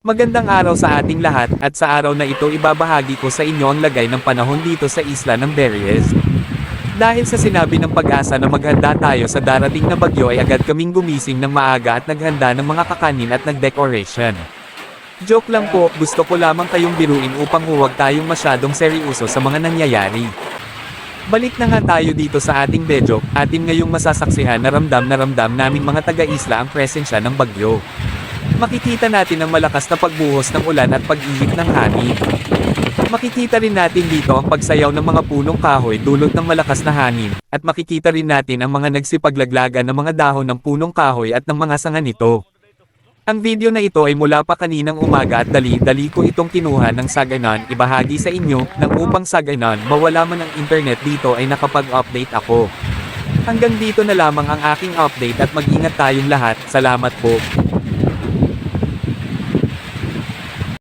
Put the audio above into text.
Magandang araw sa ating lahat, at sa araw na ito ibabahagi ko sa inyo ang lagay ng panahon dito sa isla ng Berries. Dahil sa sinabi ng pag-asa na maghanda tayo sa darating na bagyo ay agad kaming gumising ng maaga at naghanda ng mga kakanin at nag-decoration. Joke lang po, gusto ko lamang kayong biruin upang huwag tayong masyadong seryoso sa mga nangyayari. Balik na nga tayo dito sa ating bedok, atin ngayong masasaksihan na ramdam na ramdam naming mga taga-isla ang presensya ng bagyo. Makikita natin ang malakas na pagbuhos ng ulan at pag-ihip ng hangin. Makikita rin natin dito ang pagsayaw ng mga punong kahoy dulot ng malakas na hangin, at makikita rin natin ang mga nagsipaglaglagan ng mga dahon ng punong kahoy at ng mga sanga nito. Ang video na ito ay mula pa kaninang umaga at dali-dali ko itong kinuha ng Saganon ibahagi sa inyo, nang upang Saganon mawala man ang internet dito ay nakapag-update ako. Hanggang dito na lamang ang aking update at mag-ingat tayong lahat, salamat po.